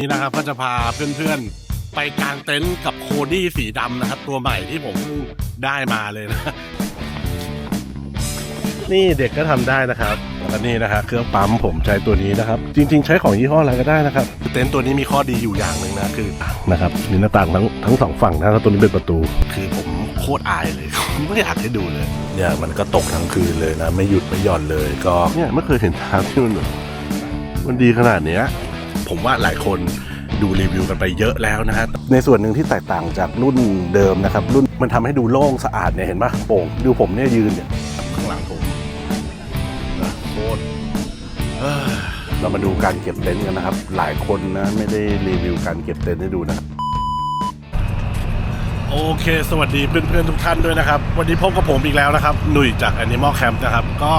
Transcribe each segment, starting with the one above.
นี่นะครับก็จะพาเพื่อนๆ ไปกางเต็นท์กับโคดี้สีดำนะครับ ตัวใหม่ที่ผมเพิ่งได้มาเลยนะ นี่เด็กก็ทำได้นะครับแล้วก็นี่นะครับเครื่องปั๊มผมใช้ตัวนี้นะครับ จริง ๆ ใช้ของยี่ห้ออะไรก็ได้นะครับ เต็นท์ตัวนี้มีข้อดีอยู่อย่างหนึ่งนะคือนะครับมีหน้าต่างทั้งทั้งสองฝั่งนะแล้วตัวนี้เป็นประตู คือผมโคตรอายเลย ไม่อยากให้ดูเลยเนี่ยมันก็ตกทั้งคืนเลยนะ ไม่หยุดไม่หย่อนเลยก็เนี่ยไม่เคยเห็นทางที่มันแบบมันดีขนาดเนี้ย ผมว่าหลายคนดูรีวิวกันไปเยอะแล้วนะฮะในส่วนหนึ่งที่แตกต่างจากรุ่นเดิมนะครับ รุ่นมันทำให้ดูโล่งสะอาดเนี่ยเห็นปะโป่งดูผมเนี่ยยืนเนี่ยข้างหลังผมนะโคตรเอ้อเรามาดูการเก็บเต็นท์กันนะครับ หลายคนนะไม่ได้รีวิวการเก็บเต็นท์ให้ดูนะครับโอเค สวัสดีเพื่อนๆทุกท่านด้วยนะครับ วันนี้พบกับผมอีกแล้วนะครับ หนุ่ยจาก Animal Camp นะครับ ก็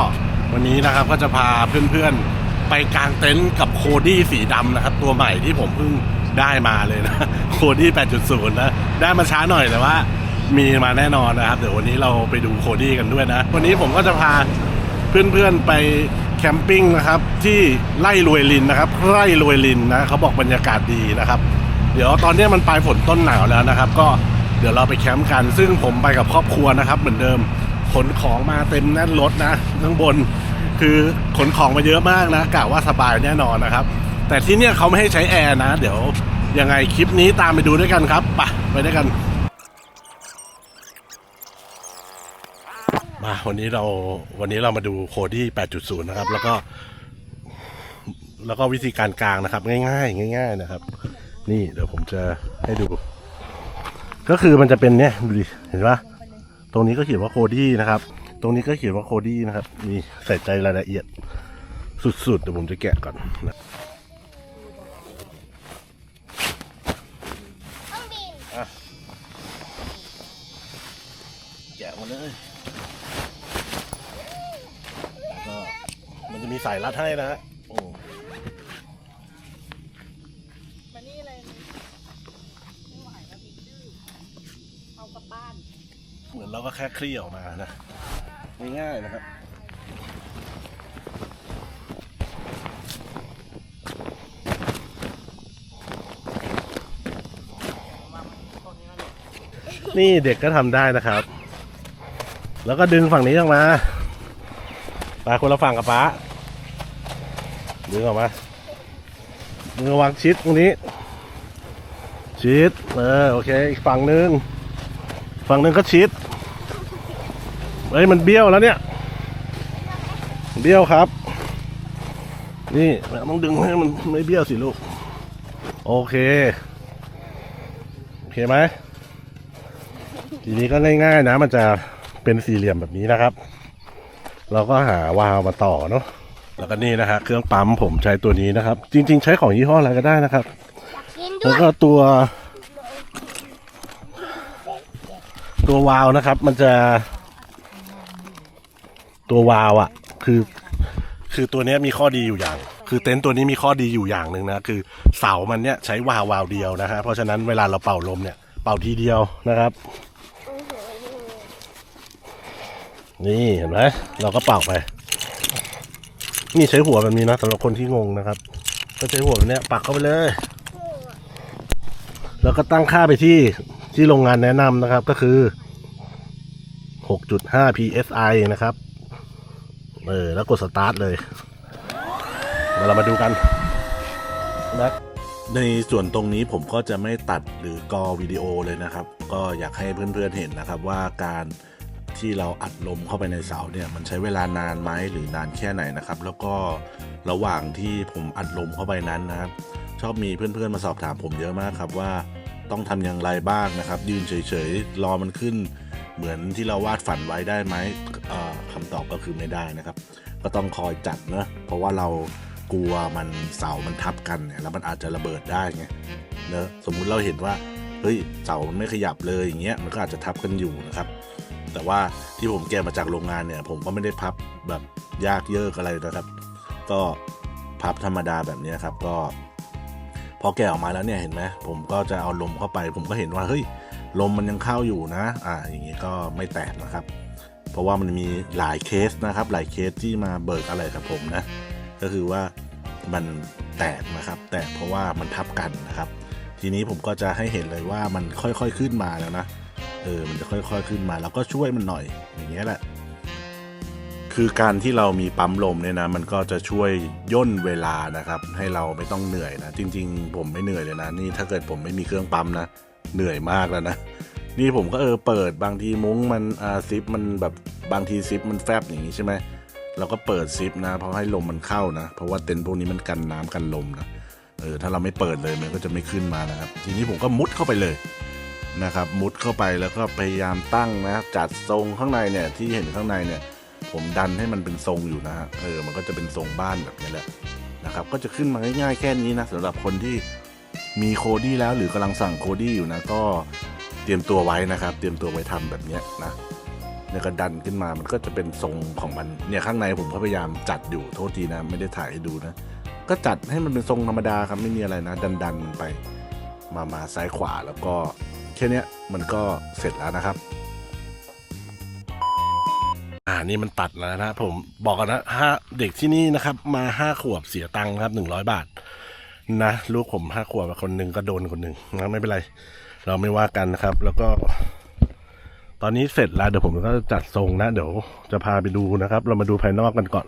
วันนี้นะครับก็จะพาเพื่อนๆ ไปกางเต็นท์กับโคดี้สีดำนะครับ ตัวใหม่ที่ผมเพิ่งได้มาเลยนะโคดี้ 8.0 นะ ได้มาช้าหน่อยแต่ว่า มีมาแน่นอนนะครับ เดี๋ยววันนี้เราไปดูโคดี้กันด้วยนะ วันนี้ผมก็จะพาเพื่อนๆไปแคมปิ้งนะครับ ที่ไร่รวยลินนะครับไร่รวยลินนะเขาบอกบรรยากาศดีนะครับ เดี๋ยวตอนนี้มันปลายฝนต้นหนาวแล้วนะครับ ก็เดี๋ยวเราไปแคมป์กัน ซึ่งผมไปกับครอบครัวนะครับ เหมือนเดิมขนของมาเต็มแน่นรถนะข้างบน คือขนของมาเยอะมากนะกะว่าสบายแน่นอนนะครับ แต่ที่เนี่ยเขาไม่ให้ใช้แอร์นะ เดี๋ยวยังไงคลิปนี้ตามไปดูด้วยกันครับไปไปด้วยกัน มาวันนี้เราวันนี้เรามาดูโคดี้ 8.0 นะครับ แล้วก็ แล้วก็วิธีการกลางนะครับ ง่ายๆง่าย ๆนะครับ นี่เดี๋ยวผมจะให้ดู ก็คือมันจะเป็นเนี่ยดูดิเห็นปะตรงนี้ก็เขียนว่าโคดี้นะครับ ตรงนี้ก็เขียนว่าโคดี้นะครับนี่ใส่ใจรายละเอียดสุดๆเดี๋ยวผมจะแกะก่อนนะอะแกะมาเลยก็มันจะมีสายรัดให้นะฮะโอ้มานี่เลยไม่ไหวแล้วมีดื้อเอากลับบ้าน เหมือนเราก็แค่คลี่ออกมานะ ง่ายๆนะครับนี่เด็กก็ทำได้นะครับ แล้วก็ดึงฝั่งนี้ออกมาไปคนละฝั่งกับป้าดึงออกมาดึงระวังชิดตรงนี้ ชิด เออ โอเค อีกฝั่งหนึ่งฝั่งหนึ่งก็ชิด เฮ้ยมันเบี้ยวแล้วเนี่ย เบี้ยวครับ นี่เราต้องดึงให้มันไม่เบี้ยวสิลูก โอเค โอเคไหมทีนี้ก็ง่ายๆนะ มันจะเป็นสี่เหลี่ยมแบบนี้นะครับ เราก็หาวาล์วมาต่อเนาะแล้วก็นี่นะฮะเครื่องปั๊มผมใช้ตัวนี้นะครับ จริง ๆ ใช้ของยี่ห้ออะไรก็ได้นะครับกินด้แล้ววยก็ตัว ตัววาล์วนะครับ มันจะ ตัววาวอะคือ คือตัวเนี้ยมีข้อดีอยู่อย่าง คือเต็นท์ตัวนี้มีข้อดีอยู่อย่างหนึ่งนะ คือเสามันเนี้ยใช้วาววาวเดียวนะฮะ เพราะฉะนั้นเวลาเราเป่าลมเนี่ย เป่าทีเดียวนะครับ นี่เห็นไหมเราก็เป่าไป นี่ใช้หัวแบบนี้นะสำหรับคนที่งงนะครับ ก็ใช้หัวแบบเนี้ยปักเข้าไปเลย แล้วก็ตั้งค่าไปที่ที่โรงงานแนะนำนะครับก็คือ 6.5 psi นะครับ เออแล้วกดสตาร์ทเลยเดี๋ยวเรามาดูกันนะในส่วนตรงนี้ผมก็จะไม่ตัดหรือกอวิดีโอเลยนะครับ ก็อยากให้เพื่อนๆเห็นนะครับว่าการที่เราอัดลมเข้าไปในเสาเนี่ยมันใช้เวลานานไหมหรือนานแค่ไหนนะครับ แล้วก็ระหว่างที่ผมอัดลมเข้าไปนั้นนะครับ ชอบมีเพื่อนๆมาสอบถามผมเยอะมากครับว่าต้องทำอย่างไรบ้างนะครับ ยืนเฉยๆรอมันขึ้น เหมือนที่เราวาดฝันไว้ได้ไหมเอ่อคำตอบก็คือไม่ได้นะครับ ก็ต้องคอยจัดเนอะเพราะว่าเรากลัวมันเสามันทับกันเนี่ยแล้วมันอาจจะระเบิดได้ไงเนอะสมมุติเราเห็นว่าเฮ้ยเสามันไม่ขยับเลยอย่างเงี้ยมันก็อาจจะทับกันอยู่นะครับ แต่ว่าที่ผมแกะมาจากโรงงานเนี่ย ผมก็ไม่ได้พับแบบยากเยิกอะไรนะครับ ก็พับธรรมดาแบบนี้ครับก็ พอแกะออกมาแล้วเนี่ยเห็นไหมผมก็จะเอาลมเข้าไป ผมก็เห็นว่าเฮ้ย ลมมันยังเข้าอยู่นะ อ่า อย่างนี้ก็ไม่แตกนะครับ เพราะว่ามันมีหลายเคสนะครับ หลายเคสที่มาเบิกอะไรกับผมนะ ก็คือว่ามันแตกนะครับ แตกเพราะว่ามันทับกันนะครับ ทีนี้ผมก็จะให้เห็นเลยว่ามันค่อยๆขึ้นมาแล้วนะ เออ มันจะค่อยๆขึ้นมา แล้วก็ช่วยมันหน่อย อย่างเงี้ยแหละ คือการที่เรามีปั๊มลมเนี่ยนะ มันก็จะช่วยย่นเวลานะครับ ให้เราไม่ต้องเหนื่อยนะ จริง ๆ ผมไม่เหนื่อยเลยนะ นี่ถ้าเกิดผมไม่มีเครื่องปั๊มนะ เหนื่อยมากแล้วนะ นี่ผมก็เออเปิดบางทีมุ้งมันอ่าซิปมันแบบบางทีซิปมันแฟบอย่างนี้ใช่ไหมเราก็เปิดซิปนะเพราะให้ลมมันเข้านะ เพราะว่าเต็นท์พวกนี้มันกันน้ำกันลมนะเออถ้าเราไม่เปิดเลยมันก็จะไม่ขึ้นมานะครับ ทีนี้ผมก็มุดเข้าไปเลยนะครับ มุดเข้าไปแล้วก็พยายามตั้งนะจัดทรงข้างในเนี่ยที่เห็นข้างในเนี่ย ผมดันให้มันเป็นทรงอยู่นะฮะเออมันก็จะเป็นทรงบ้านแบบนี้แหละนะครับ ก็จะขึ้นมาง่ายๆแค่นี้นะสำหรับคนที่ มีโคดี้แล้วหรือกำลังสั่งโคดี้อยู่นะก็เตรียมตัวไว้นะครับ เตรียมตัวไว้ทำแบบนี้นะเนี่ยก็ดันขึ้นมามันก็จะเป็นทรงของมันเนี่ยข้างในผมก็พยายามจัดอยู่โทษทีนะ ไม่ได้ถ่ายให้ดูนะ ก็จัดให้มันเป็นทรงธรรมดาครับไม่มีอะไรนะ ดันดันมันไป มามาซ้ายขวาแล้วก็แค่นี้มันก็เสร็จแล้วนะครับ อ่านี่มันตัดแล้วนะผมบอกกันนะห้าเด็กที่นี่นะครับ มาห้าขวบเสียตังค์ครับหนึ่งร้อยบาท นะลูกผมห้าขวบคนหนึ่งก็โดนคนหนึ่งนะไม่เป็นไร เราไม่ว่ากันนะครับ แล้วก็ ตอนนี้เสร็จแล้วเดี๋ยวผมก็จัดทรงนะ เดี๋ยวจะพาไปดูนะครับ เรามาดูภายนอกกันก่อน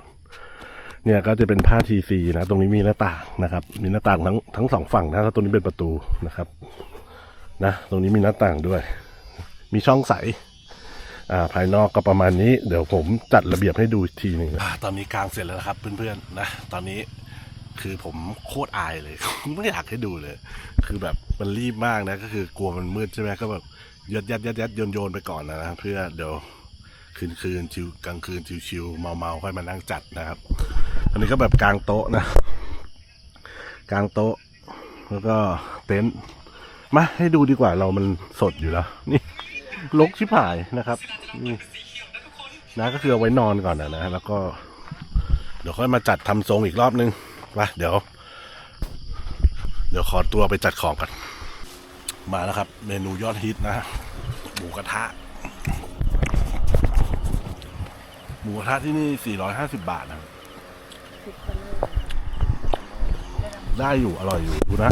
เนี่ยก็จะเป็นผ้าทีซีนะตรงนี้มีหน้าต่างนะครับ มีหน้าต่างทั้งทั้งสองฝั่งนะแล้วตรงนี้เป็นประตูนะครับ นะ ตรงนี้มีหน้าต่างด้วย มีช่องใสอ่าภายนอกก็ประมาณนี้ เดี๋ยวผมจัดระเบียบให้ดูอีกทีหนึ่งตอนนี้กลางเสร็จแล้วนะครับ เพื่อนๆนะตอนนี้ คือผมโคตรอายเลย ไม่อยากให้ดูเลย คือแบบมันรีบมากนะก็คือกลัวมันมืดใช่ไหมก็แบบยัดยัดยัดยัดโยนโยนไปก่อนนะเพื่อเดี๋ยวคืนคืนชิวกลางคืนชิวชิวเมาเมาค่อยมานั่งจัดนะครับ อันนี้ก็แบบกลางโต๊ะนะกลางโต๊ะ แล้วก็เต็นท์มาให้ดูดีกว่าเรามันสดอยู่แล้ว นี่ลกชิบหายนะครับนี่นะก็คือเอาไว้นอนก่อนนะนะแล้วก็เดี๋ยวค่อยมาจัดทำทรงอีกรอบนึง มาเดี๋ยว เดี๋ยวขอตัวไปจัดของกันมาแล้วครับ เมนูยอดฮิตนะหมูกระทะ หมูกระทะที่นี่ 450 บาทนะครับติดไปเลยได้อยู่อร่อยอยู่ดูนะ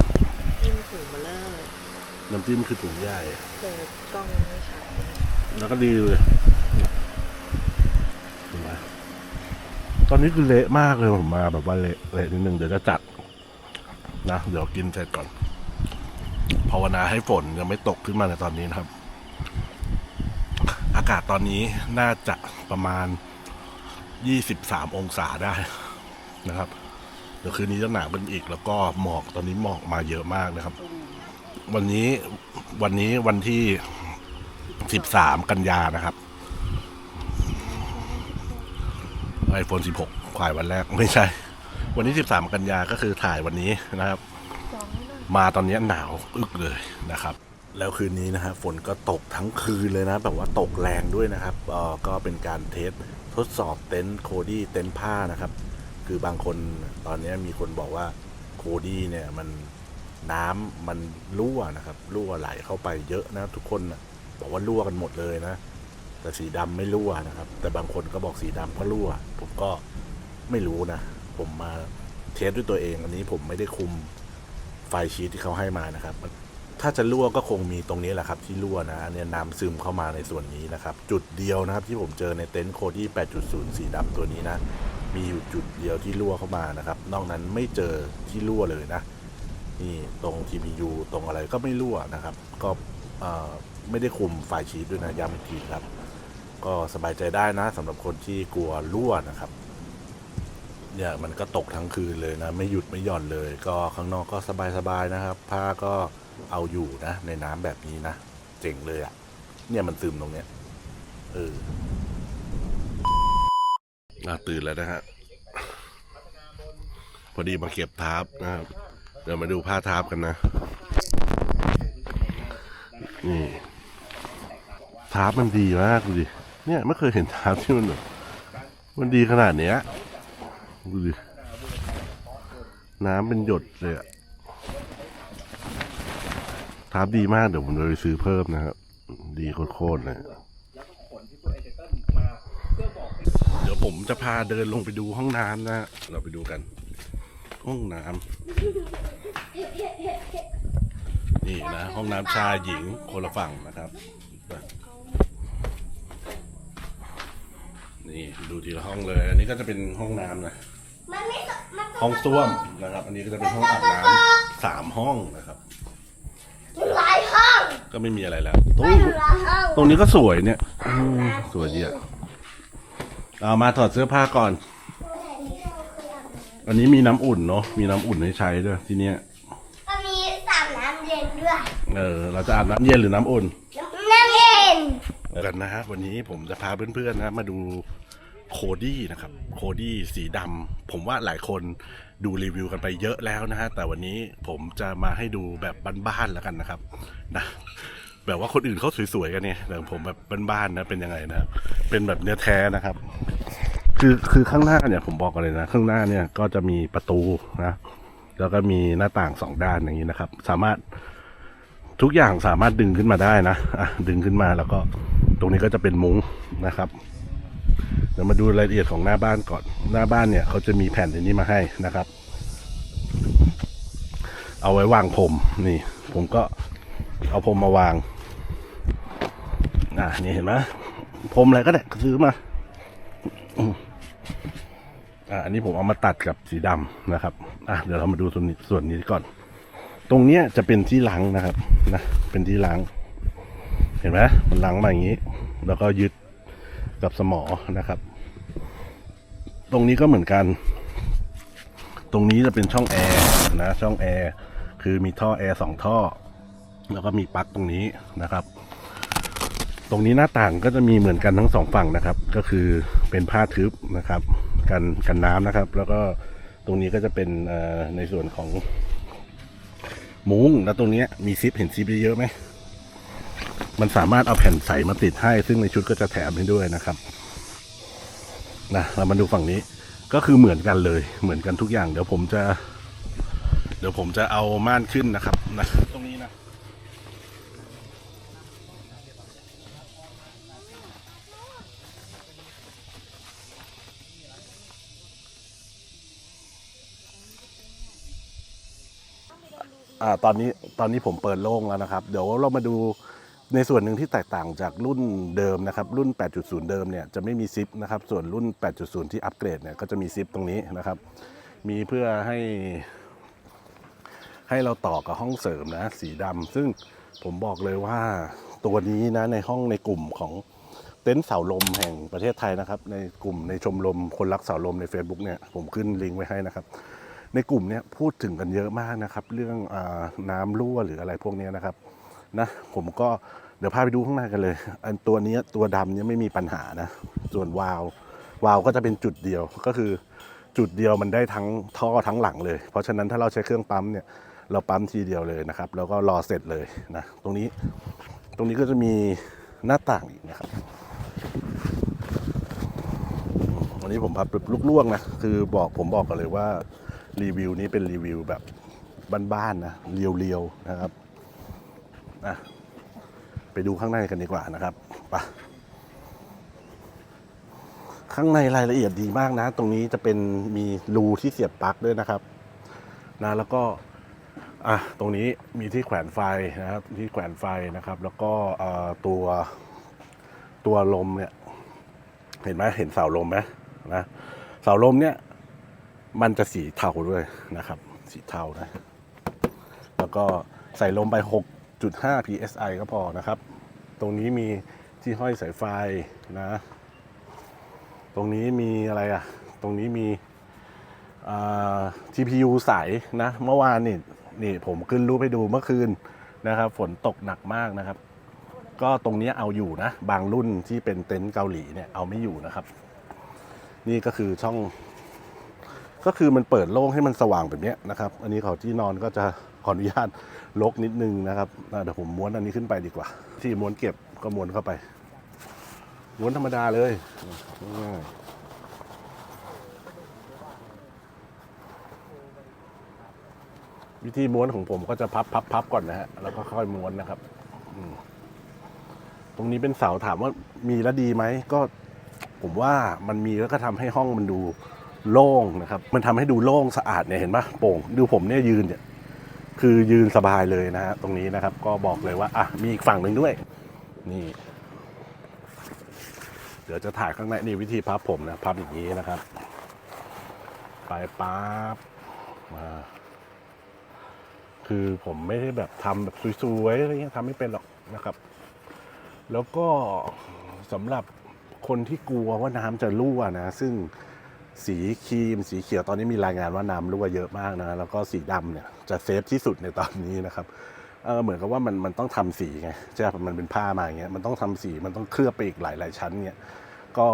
ยิ่งถึงมาเลอร์น้ำจิ้มคือถุงใหญ่เปิดกล้องไม่ชัดแล้วก็ดีเลยเห็นไหม ตอนนี้คือเละมากเลยผมมาแบบว่าเละเละนิดนึงเดี๋ยวจะจัดนะเดี๋ยวกินเสร็จก่อนภาวนาให้ฝนยังไม่ตกขึ้นมาในตอนนี้นะครับ อากาศตอนนี้น่าจะประมาณ 23 องศาได้นะครับเดี๋ยวคืนนี้จะหนาวขึ้นอีก แล้วก็หมอกตอนนี้หมอกมาเยอะมากนะครับ วันนี้วันนี้วันที่ 13 กันยานะครับ iPhone 16ขายวันแรกไม่ใช่ วันที่ 13 กันยาก็คือถ่ายวันนี้นะครับ มาตอนนี้หนาวอึกเลยนะครับ แล้วคืนนี้นะฮะฝนก็ตกทั้งคืนเลยนะ แบบว่าตกแรงด้วยนะครับเออก็เป็นการเทสทดสอบเต็นท์โคดี้เต็นท์ผ้านะครับ คือบางคนตอนนี้มีคนบอกว่าโคดี้เนี่ยมันน้ำมันรั่วนะครับรั่วไหลเข้าไปเยอะนะทุกคนนะบอกว่ารั่วกันหมดเลยนะ แต่สีดำไม่รั่วนะครับ แต่บางคนก็บอกสีดำก็รั่ว ผมก็ไม่รู้นะ ผมมาเทสด้วยตัวเอง อันนี้ผมไม่ได้คุมไฟชีตที่เขาให้มานะครับ ถ้าจะรั่วก็คงมีตรงนี้แหละครับ ที่รั่วนะอันเนี่ยน้ำซึมเข้ามาในส่วนนี้นะครับ จุดเดียวนะครับ ที่ผมเจอในเต็นท์โคดี้8.0 สีดำตัวนี้นะ มีอยู่จุดเดียวที่รั่วเข้ามานะครับ นอกนั้นไม่เจอที่รั่วเลยนะนี่ตรง TPU ตรงอะไรก็ไม่รั่วนะครับ ก็ไม่ได้คุมไฟชีตด้วยนะย้ำอีกทีครับ ก็สบายใจได้นะสำหรับคนที่กลัวรั่วนะครับ เนี่ยมันก็ตกทั้งคืนเลยนะ ไม่หยุดไม่หย่อนเลย ก็ข้างนอกก็สบายๆนะครับ ผ้าก็เอาอยู่นะ ในน้ำแบบนี้นะ เจ๋งเลยอะ่ะ เนี่ยมันซึมตรงเนี้ยเออน่าตื่นแล้วนะฮะ พอดีมาเก็บทาร์ปนะครับ เดี๋ยวมาดูผ้าทาร์ปกันนะ นี่ทาร์ปมันดีมากดูดิ เนี่ยไม่เคยเห็นทาร์ปที่มันแบบมันดีขนาดเนี้ยดูดิน้ำเป็นหยดเลยอะทาร์ดีมากเดี๋ยวผมจะไปซื้อเพิ่มนะครับ ดีโคตรเลยเดี๋ยวผมจะพาเดินลงไปดูห้องน้ำนะเราไปดูกัน ห้องน้ำนี่นะ ห้องน้ำชายหญิงคนละฝั่งนะครับ นี่ดูทีละห้องเลย อันนี้ก็จะเป็นห้องน้ำนะ มันไม่สมันห้องส้วมนะครับ อันนี้ก็จะเป็นห้องอาบน้ำสามห้องนะครับหลายห้องก็ไม่มีอะไรแล้วตรงไม่หลายห้องตรงนี้ก็สวยเนี่ยอืมสวยดีอะเอามาถอดเสื้อผ้าก่อน อันนี้มีน้ำอุ่นเนาะ มีน้ำอุ่นให้ใช้ด้วยที่เนี้ย ก็มีสามน้ำเย็นด้วย เออ เราจะอาบน้ำเย็นหรือน้ำอุ่น น้ำเย็น กันนะฮะวันนี้ผมจะพาเพื่อนๆนะมาดูโคดี้นะครับโคดี้สีดำผมว่าหลายคนดูรีวิวกันไปเยอะแล้วนะฮะแต่วันนี้ผมจะมาให้ดูแบบบ้านๆแล้วกันนะครับนะแบบว่าคนอื่นเขาสวยๆกันเนี่ยแต่ผมแบบบ้านๆนะเป็นยังไงนะเป็นแบบเนื้อแท้นะครับ คือคือข้างหน้าเนี่ยผมบอกกันเลยนะ ข้างหน้าเนี่ยก็จะมีประตูนะแล้วก็มีหน้าต่างสองด้านอย่างนี้นะครับ สามารถ ทุกอย่างสามารถดึงขึ้นมาได้นะอะดึงขึ้นมาแล้วก็ตรงนี้ก็จะเป็นมุ้งนะครับเดี๋ยวมาดูรายละเอียดของหน้าบ้านก่อน หน้าบ้านเนี่ยเขาจะมีแผ่นอันนี้มาให้นะครับ เอาไว้วางพรมนี่ ผมก็เอาพรมมาวางอะนี่เห็นไหมพรมอะไรก็ได้ซื้อมาอะอันนี้ผมเอามาตัดกับสีดำนะครับอะเดี๋ยวเรามาดูส่วนนี้ส่วนนี้ก่อน ตรงเนี้ยจะเป็นที่ล้างนะครับนะเป็นที่ล้าง เห็นไหมมันล้างมาอย่างนี้ แล้วก็ยึดกับสมอนะครับ ตรงนี้ก็เหมือนกัน ตรงนี้จะเป็นช่องแอร์นะช่องแอร์คือมีท่อแอร์สองท่อ แล้วก็มีปลั๊กตรงนี้นะครับ ตรงนี้หน้าต่างก็จะมีเหมือนกันทั้งสองฝั่งนะครับ ก็คือเป็นผ้าทึบนะครับ กันกันน้ำนะครับ แล้วก็ตรงนี้ก็จะเป็นในส่วนของ มุ้งแล้วตรงนี้มีซิปเห็นซิปเยอะไหมมันสามารถเอาแผ่นใสมาติดให้ ซึ่งในชุดก็จะแถมให้ด้วยนะครับนะเรามาดูฝั่งนี้ก็คือเหมือนกันเลยเหมือนกันทุกอย่าง เดี๋ยวผมจะ เดี๋ยวผมจะเอาม่านขึ้นนะครับนะตรงนี้นะ อ่าตอนนี้ตอนนี้ผมเปิดโล่งแล้วนะครับ เดี๋ยวเรามาดูในส่วนหนึ่งที่แตกต่างจากรุ่นเดิมนะครับ รุ่น 8.0 เดิมเนี่ยจะไม่มีซิปนะครับ ส่วนรุ่น 8.0 ที่อัปเกรดเนี่ยก็จะมีซิปตรงนี้นะครับ มีเพื่อให้ ให้เราต่อกับห้องเสริมนะสีดำซึ่งผมบอกเลยว่าตัวนี้นะในห้องในกลุ่มของเต็นท์เสาลมแห่งประเทศไทยนะครับ ในกลุ่มในชมรมคนรักเสาลมใน Facebook เนี่ยผมขึ้นลิงก์ไว้ให้นะครับ ในกลุ่มเนี้ยพูดถึงกันเยอะมากนะครับ เรื่องอน้ำรั่วหรืออะไรพวกนี้นะครับนะผมก็เดี๋ยวพาไปดูข้างในกันเลย อันตัวนี้ตัวดำเนี้ยไม่มีปัญหานะ ส่วนวาล์ววาล์วก็จะเป็นจุดเดียวก็คือจุดเดียวมันได้ทั้งท่อทั้งหลังเลย เพราะฉะนั้นถ้าเราใช้เครื่องปั๊มเนี่ยเราปั๊มทีเดียวเลยนะครับ แล้วก็รอเสร็จเลยนะตรงนี้ตรงนี้ก็จะมีหน้าต่างอีกนะครับวันนี้ผมพับลุกล่วงนะคือบอกผมบอกกันเลยว่า รีวิวนี้เป็นรีวิวแบบบ้านๆนะเรียวๆนะครับอะไปดูข้างในกันดีกว่านะครับไปข้างในรายละเอียดดีมากนะ ตรงนี้จะเป็นมีรูที่เสียบปลั๊กด้วยนะครับนะแล้วก็อะตรงนี้มีที่แขวนไฟนะครับที่แขวนไฟนะครับ แล้วก็ตัวตัวลมเนี่ย เห็นไหมเห็นเสาลมไหมนะเสาลมเนี่ย มันจะสีเทาด้วยนะครับ สีเทานะ แล้วก็ใส่ลมไป 6.5 psi ก็พอนะครับ ตรงนี้มีที่ห้อยสายไฟนะ ตรงนี้มีอะไรอะตรงนี้มี TPU ใสนะ เมื่อวานนี่นี่ผมขึ้นรูปให้ดูเมื่อคืนนะครับ ฝนตกหนักมากนะครับ ก็ตรงนี้เอาอยู่นะ บางรุ่นที่เป็นเต็นท์เกาหลีเนี่ยเอาไม่อยู่นะครับ นี่ก็คือช่อง ก็คือมันเปิดโล่งให้มันสว่างแบบนี้นะครับ อันนี้เขาที่นอนก็จะขออนุญาตลกนิดนึงนะครับเดี๋ยวผมม้วนอันนี้ขึ้นไปดีกว่า ที่ม้วนเก็บก็ม้วนเข้าไป ม้วนธรรมดาเลยง่ายวิธีม้วนของผมก็จะพับพับพับก่อนนะฮะ แล้วก็ค่อยม้วนนะครับ ตรงนี้เป็นเสาถามว่ามีแล้วดีไหม ก็ผมว่ามันมีแล้วก็ทำให้ห้องมันดู โล่งนะครับ มันทำให้ดูโล่งสะอาดเนี่ยเห็นปะโป่งดูผมเนี่ยยืนเนี่ยคือยืนสบายเลยนะฮะตรงนี้นะครับ ก็บอกเลยว่าอะมีอีกฝั่งหนึ่งด้วย นี่ เดี๋ยวจะถ่ายข้างในนี่วิธีพับผมนะพับอย่างนี้นะครับ ไปปั๊บมาคือผมไม่ได้แบบทำแบบสวยๆอะไรเงี้ยทำไม่เป็นหรอกนะครับ แล้วก็สำหรับคนที่กลัวว่าน้ำจะรั่วนะ ซึ่ง สีครีม สีเขียวตอนนี้มีรายงานว่าน้ำรั่วเยอะมากนะแล้วก็สีดำเนี่ยจะเซฟที่สุดในตอนนี้นะครับเออเหมือนกับว่ามันมันต้องทำสีไงใช่ปะมันเป็นผ้ามาอย่างเงี้ยมันต้องทำสีมันต้องเคลือบไปอีกหลายๆชั้นเงี้ยก็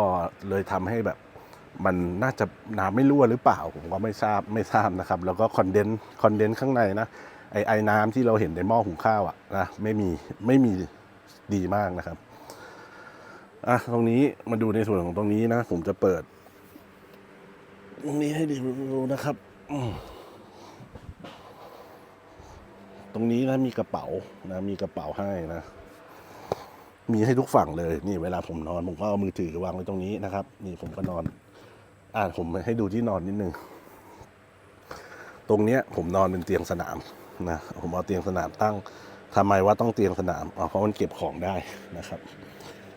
เลยทำให้แบบมันน่าจะน้ำไม่รั่วหรือเปล่าผมก็ไม่ทราบไม่ทราบนะครับ แล้วก็คอนเดนคอนเดนข้างในนะไอไอน้ำที่เราเห็นในหม้อหุงข้าวอะนะไม่มีไม่มีดีมากนะครับอะตรงนี้มาดูในส่วนของตรงนี้นะ ผมจะเปิด ตรงนี้ให้ดูนะครับ ตรงนี้นะมีกระเป๋านะ มีกระเป๋าให้นะ มีให้ทุกฝั่งเลยนี่เวลาผมนอน ผมก็เอามือถือวางไว้ตรงนี้นะครับ นี่ผมก็นอน อ่าผมให้ดูที่นอนนิดนึงตรงเนี้ยผมนอนเป็นเตียงสนามนะผมเอาเตียงสนามตั้งทำไมว่าต้องเตียงสนามอ๋อเพราะมันเก็บของได้นะครับ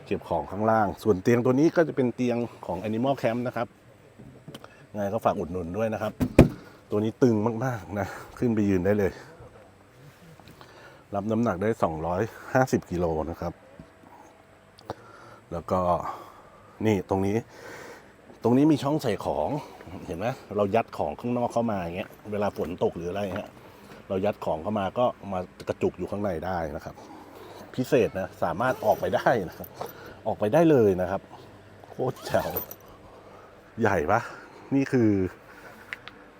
เก็บของข้างล่าง ส่วนเตียงตัวนี้ก็จะเป็นเตียงของ Animal Camp นะครับ ไงก็ฝากอุดหนุนด้วยนะครับ ตัวนี้ตึงมากๆนะ ขึ้นไปยืนได้เลย รับน้ำหนักได้ 250กิโลนะครับ แล้วก็นี่ตรงนี้ ตรงนี้มีช่องใส่ของเห็นไหมเรายัดของข้างนอกเข้ามาอย่างเงี้ยเวลาฝนตกหรืออะไรเงี้ยเรายัดของเข้ามาก็มากระจุกอยู่ข้างในได้นะครับ พิเศษนะสามารถออกไปได้นะครับ ออกไปได้เลยนะครับ โคตรแจ๋วใหญ่ปะ นี่คือ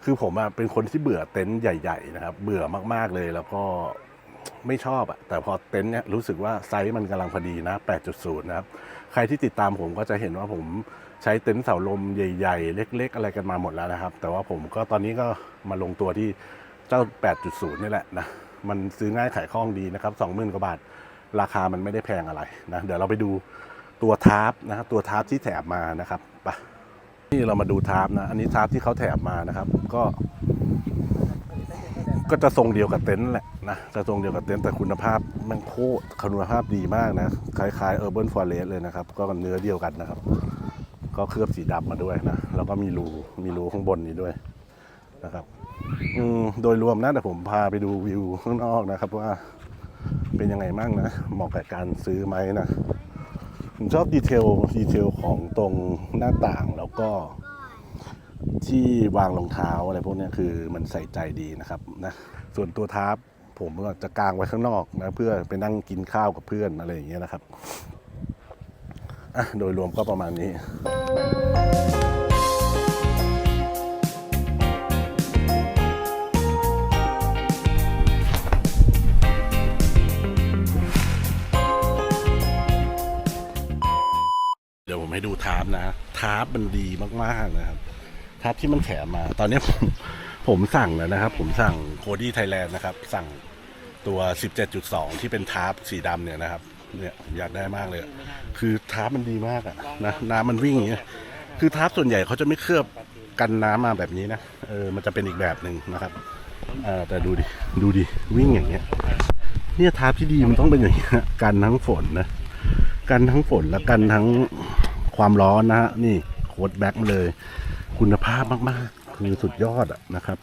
คือผมอะเป็นคนที่เบื่อเต็นท์ใหญ่ ๆ นะครับ เบื่อมากๆเลยแล้วก็ไม่ชอบอะแต่พอเต็นท์เนี่ยรู้สึกว่าไซส์มันกำลังพอดีนะ 8.0 นะครับ ใครที่ติดตามผมก็จะเห็นว่าผมใช้เต็นท์เสาลมใหญ่ๆ เล็ก ๆ อะไรกันมาหมดแล้วนะครับ แต่ว่าผมก็ตอนนี้ก็มาลงตัวที่เจ้า 8.0 นี่แหละนะ มันซื้อง่ายขายคล่องดีนะครับ 20,000กว่าบาท ราคามันไม่ได้แพงอะไรนะ เดี๋ยวเราไปดูตัวทาร์ปนะตัวทาร์ปที่แถมมานะครับ นี่เรามาดูทาร์ปนะ อันนี้ทาร์ปที่เขาแถมมานะครับ ก็ ก็จะทรงเดียวกับเต็นท์แหละนะ จะทรงเดียวกับเต็นท์แต่คุณภาพมันโคตรคุณภาพดีมากนะ คล้ายๆ Urban Forest เลยนะครับ ก็เนื้อเดียวกันนะครับ ก็เคลือบสีดำมาด้วยนะ แล้วก็มีรู มีรูข้างบนนี้ด้วยนะครับ อืมโดยรวมนะแต่ผมพาไปดูวิวข้างนอกนะครับ ว่าเป็นยังไงบ้างนะ เหมาะกับการซื้อไหมนะ ผมชอบดีเทลดีเทลของตรงหน้าต่างแล้วก็ที่วางรองเท้าอะไรพวกนี้คือมันใส่ใจดีนะครับนะส่วนตัวทาร์ปผมก็จะกางไว้ข้างนอกนะเพื่อไปนั่งกินข้าวกับเพื่อนอะไรอย่างเงี้ยนะครับอะโดยรวมก็ประมาณนี้ ทาร์ปมันดีมากๆนะครับทาร์ปที่มันแถมมา ตอนนี้ผมผมสั่งแล้วนะครับ ผมสั่งโคดี้ไทยแลนด์นะครับ สั่งตัว 17.2 ที่เป็นทาร์ปสีดำเนี่ยนะครับ เนี่ยผมอยากได้มากเลย คือทาร์ปมันดีมากอะนะน้ำมันวิ่งอย่างเงี้ยคือทาร์ปส่วนใหญ่เขาจะไม่เคลือบกันน้ำมาแบบนี้นะเออมันจะเป็นอีกแบบหนึ่งนะครับเออแต่ดูดิดูดิวิ่งอย่างเงี้ยเนี่ยทาร์ปที่ดีมันต้องเป็นอย่างเงี้ยกันทั้งฝนนะกันทั้งฝนและกันทั้ง ความร้อนนะฮะนี่โค้ดแบ็กมาเลย คุณภาพมากๆ คือสุดยอดอะนะครับ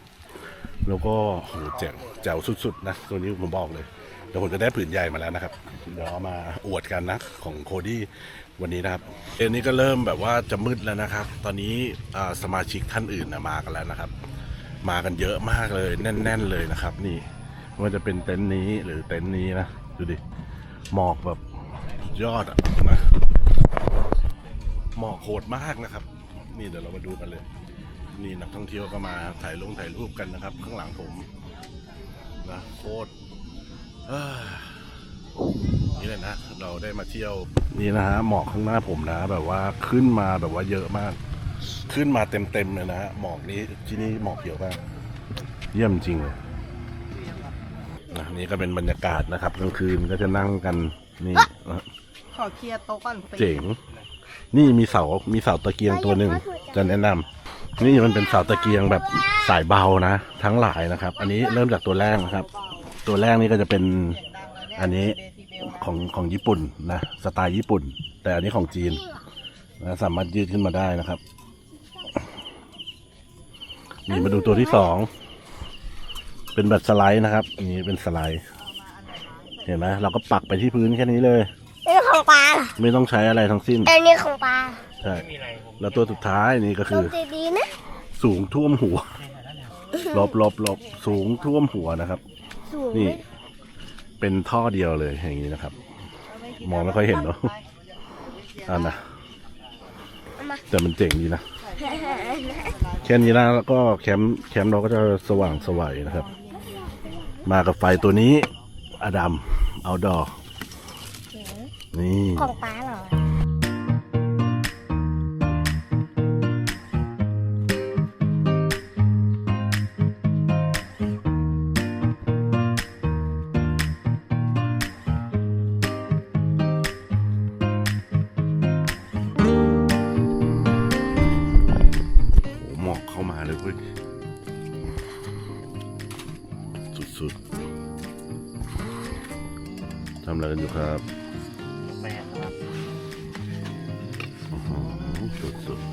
แล้วก็โหแจ๋วแจ๋วสุดๆนะตัวนี้ผมบอกเลยเดี๋ยวผมจะได้ผืนใหญ่มาแล้วนะครับ เดี๋ยวเอามาอวดกันนะของโคดี้วันนี้นะครับเอ็นนี้ก็เริ่มแบบว่าจะมืดแล้วนะครับ ตอนนี้สมาชิกท่านอื่นนะมากันแล้วนะครับ มากันเยอะมากเลยแน่น ๆเลยนะครับ นี่ม่ว่าจะเป็นเต็นท์นี้หรือเต็นท์นี้นะดูดิหมอกแบบยอดอะนะ หมอกโหดมากนะครับ นี่เดี๋ยวเรามาดูกันเลย นี่นักท่องเที่ยวก็มาถ่ายลงถ่ายรูปกันนะครับ ข้างหลังผมนะโคตรเอ้อนี่เลยนะ เราได้มาเที่ยวนี่นะฮะหมอกข้างหน้าผมนะ แบบว่าขึ้นมาแบบว่าเยอะมาก ขึ้นมาเต็มๆเลยนะฮะหมอกนี้ที่นี่หมอกเยอะมากเยี่ยมจริงเลยนะนี่ก็เป็นบรรยากาศนะครับกลางคืนก็จะนั่งกันนี่นะขอเคลียร์โต๊ะก่อนเจ๋ง นี่มีเสา มีเสาตะเกียงตัวหนึ่งจะแนะนนี่มันเป็นเสาตะเกียงแบบสายเบานะ ทั้งหลายนะครับ อันนี้เริ่มจากตัวแรกนะครับ ตัวแรกนี่ก็จะเป็นอันนี้ของของญี่ปุ่นนะสไตล์ญี่ปุ่น แต่อันนี้ของจีนนะสามารถยืดขึ้นมาได้นะครับ นี่มาดูตัวที่สองเป็นแบบสไลด์นะครับอันนี้เป็นสไลด์ เห็นไหมเราก็ปักไปที่พื้นแค่นี้เลย นี่ของปลาไม่ต้องใช้อะไรทั้งสิ้นอันนี้ของปลาใช่แล้วตัวสุดท้ายนี่ก็ลคืองดีๆนะ สูงท่วมหัวลบลบลบสูงท่วมหัวนะครับ สูงนี่ เป็นท่อเดียวเลยอย่างนี้นะครับ มองไม่ค่อยเห็นเนอะอันนะแต่มันเจ๋งดีนะ แค่นี้นะแล้วก็แคมป์แคมป์เราก็จะสว่างสวัยนะครับ มากับไฟตัวนี้ อดัมเอาดอ นี่ของป้า สุดๆ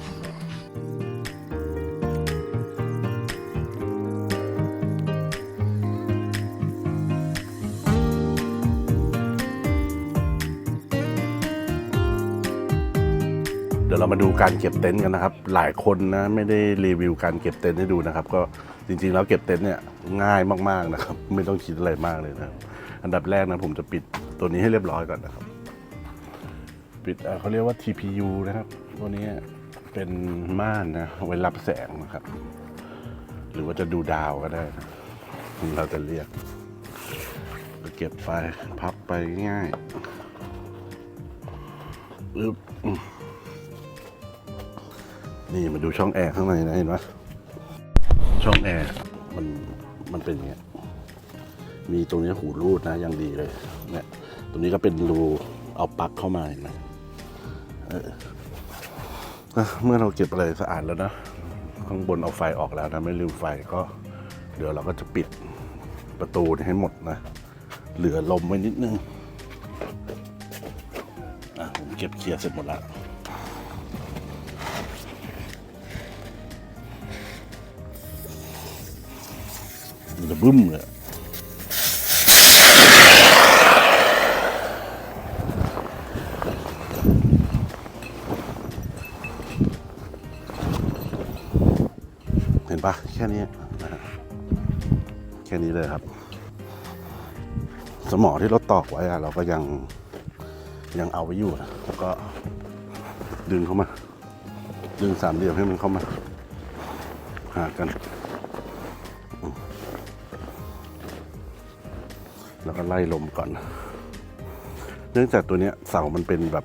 เดี๋ยวเรามาดูการเก็บเต็นท์กันนะครับ หลายคนนะไม่ได้รีวิวการเก็บเต็นท์ให้ดูนะครับ ก็จริง ๆ แล้วเก็บเต็นท์เนี่ยง่ายมากๆนะครับ ไม่ต้องคิดอะไรมากเลยนะครับอันดับแรกนะผมจะปิดตัวนี้ให้เรียบร้อยก่อนนะครับ ปิดเอ่อเขาเรียกว่า TPU นะครับ ตัวนี้เป็นม่านนะไว้รับแสงนะครับ หรือว่าจะดูดาวก็ได้นะเราจะเรียกเก็บไปพับไปง่ายอึบอืมนี่มาดูช่องแอร์ข้างในนะเห็นไหมช่องแอร์มันมันเป็นอย่างเงี้ยมีตรงนี้หูรูดนะยังดีเลยเนี่ยตรงนี้ก็เป็นรูเอาปลั๊กเข้ามาเห็นไหมเอออะ เมื่อเราเก็บอะไรสะอาดแล้วนะ ข้างบนเอาไฟออกแล้วนะ ไม่ลืมไฟก็ เดี๋ยวเราก็จะปิดประตูให้หมดนะ เหลือลมไว้นิดนึงอะผมเก็บเคลียร์เสร็จหมดแล้วมันจะบึ้มเลย ปะแค่นี้นะฮะแค่นี้เลยครับ สมอที่เราตอกไว้อะเราก็ยังยังเอาไว้อยู่นะแล้วก็ดึงเข้ามา ดึงสามเหลี่ยมให้มันเข้ามา หากัน แล้วก็ไล่ลมก่อน เนื่องจากตัวเนี้ยเสามันเป็นแบบ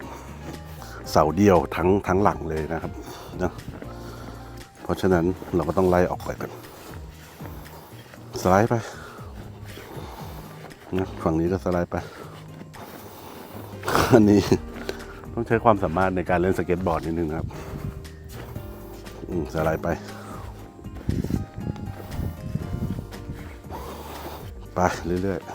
เสาเดียวทั้งทั้งหลังเลยนะครับเนะ ราะฉะนั้นเราก็ต้องไล่ออกไปกันสไลด์ไปนะฝั่งนี้ก็สไลด์ไป อันนี้ต้องใช้ความสามารถในการเล่นสเก็ตบอร์ดนิดนึงครับอืมสไลด์ไป ไปเรื่อยๆ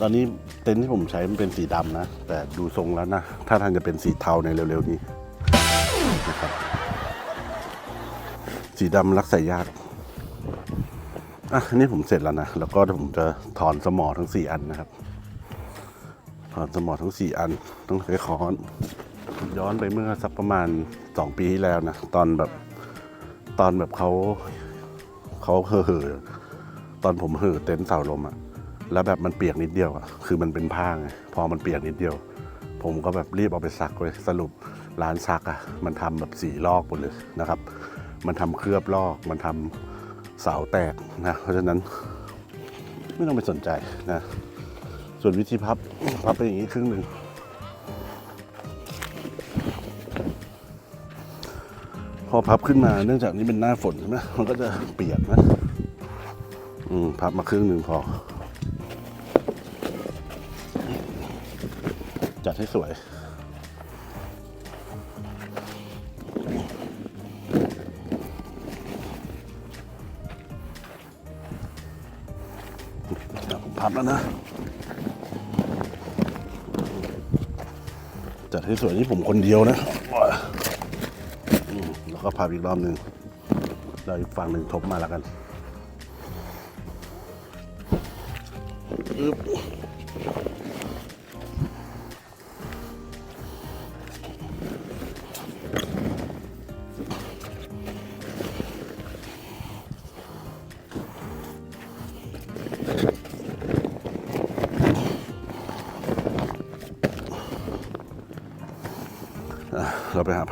ตอนนี้ เต็นท์ที่ผมใช้มันเป็นสีดำนะ แต่ดูทรงแล้วนะ ถ้าทางจะเป็นสีเทาในเร็วๆนี้นะครับ สีดำรักใส่ยาก อะนนี้ผมเสร็จแล้วนะ แล้วก็ผมจะถอนสมอทั้งสี่อันนะครับ ถอนสมอทั้งสี่อัน ต้องใช้ค้อน ย้อนไปเมื่อสักประมาณสองปีที่แล้วนะ ตอนแบบตอนแบบเขาเขาเห่อเห่อตอนผมเห่อเต็นท์เสาลมอะ แล้วแบบมันเปียกนิดเดียวอะคือมันเป็นผ้าไงพอมันเปียกนิดเดียว ผมก็แบบรีบเอาไปซักเลยสรุปร้านซักอะมันทำแบบสีลอกหมดเลยนะครับ มันทำเคลือบลอก มันทำเสาแตกนะเพราะฉะนั้นไม่ต้องไปสนใจนะส่วนวิธีพับพับไปอย่างนี้ครึ่งหนึ่งพอพับขึ้นมาเนื่องจากนี่เป็นหน้าฝนใช่ไหมมันก็จะเปียกนะอืมพับมาครึ่งหนึ่งพอ จัดให้สวย ผมพับแล้วนะ จัดให้สวยนี่ผมคนเดียวนะ แล้วก็พับอีกรอบหนึ่งเราอีกฝั่งหนึ่งทบมาแล้วกัน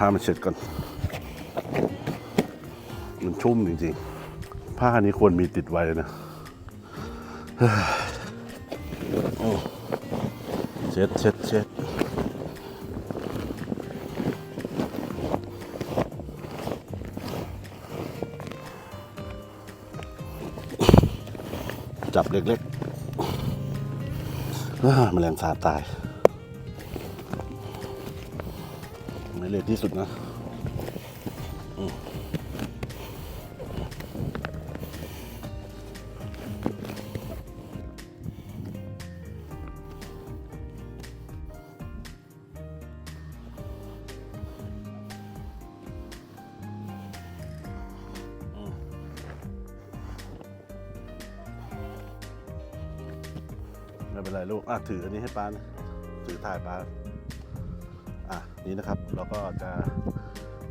ผ้ามาเช็ดก่อน มันชุ่มจริงๆ ผ้านี้ควรมีติดไว้นะเฮ้ยเช็ดเช็ดเช็ดจับเล็กๆแมลงสาบตาย เล็กที่สุดนะไม่เป็นไรลูก อะ ถืออันนี้ให้ป้านะ ถือถ่ายป้า นี่นะครับ เราก็จะ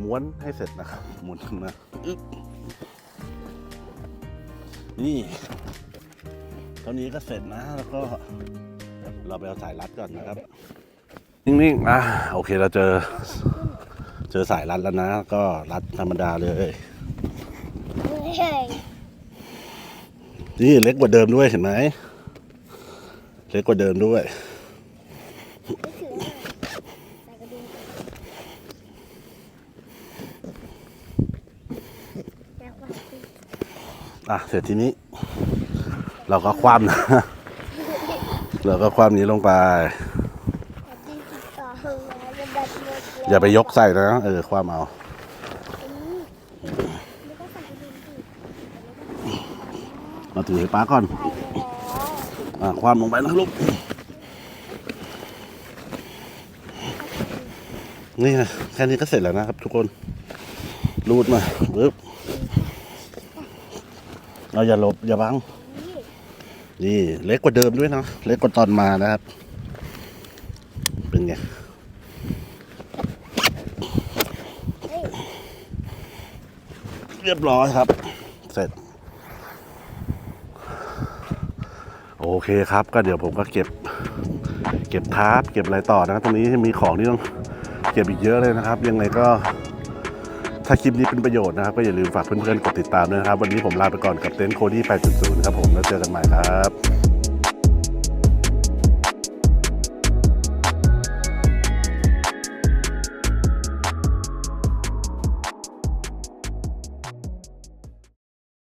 ม้วนให้เสร็จนะครับหมุนขึ้นมานี่เท่านี้ก็เสร็จนะ แล้วก็เราไปเอาสายรัดก่อนนะครับ นิ่งๆอะโอเคเราเจอ เจอสายรัดแล้วนะ ก็รัดธรรมดาเลยนี่เล็กกว่าเดิมด้วยเห็นไหม เล็กกว่าเดิมด้วย ไม่ถือใส่กระดุมแล้วก็ อะเสร็จทีนี้ เราก็คว่ำนะเราก็คว่ำนี้ลงไป อย่าไปยกใส่นะเออคว่ำเอาไม่ต้องใส่กราถือให้ป้าก่อนไปแล้วอะความลงไปนะลูกนี่ไงแค่นี้ก็เสร็จแล้วนะครับทุกคนรูดมาปึ๊บ เราอย่าหลบอย่าบังนี่เล็กกว่าเดิมด้วยนะเล็กกว่าตอนมานะครับ เป็นไงเรียบร้อยครับ เสร็จ โอเคครับ ก็เดี๋ยวผมก็เก็บ เก็บทาร์ปเก็บอะไรต่อนะครับตรงนี้มีของที่ต้องเก็บอีกเยอะเลยนะครับ ยังไงก็ ถ้าคลิปนี้เป็นประโยชน์นะครับ ก็อย่าลืมฝากเพื่อนๆกดติดตามด้วยนะครับ วันนี้ผมลาไปก่อนกับเต็นท์โคดี้8.0 ครับผม แล้วเจอกันใหม่ครับ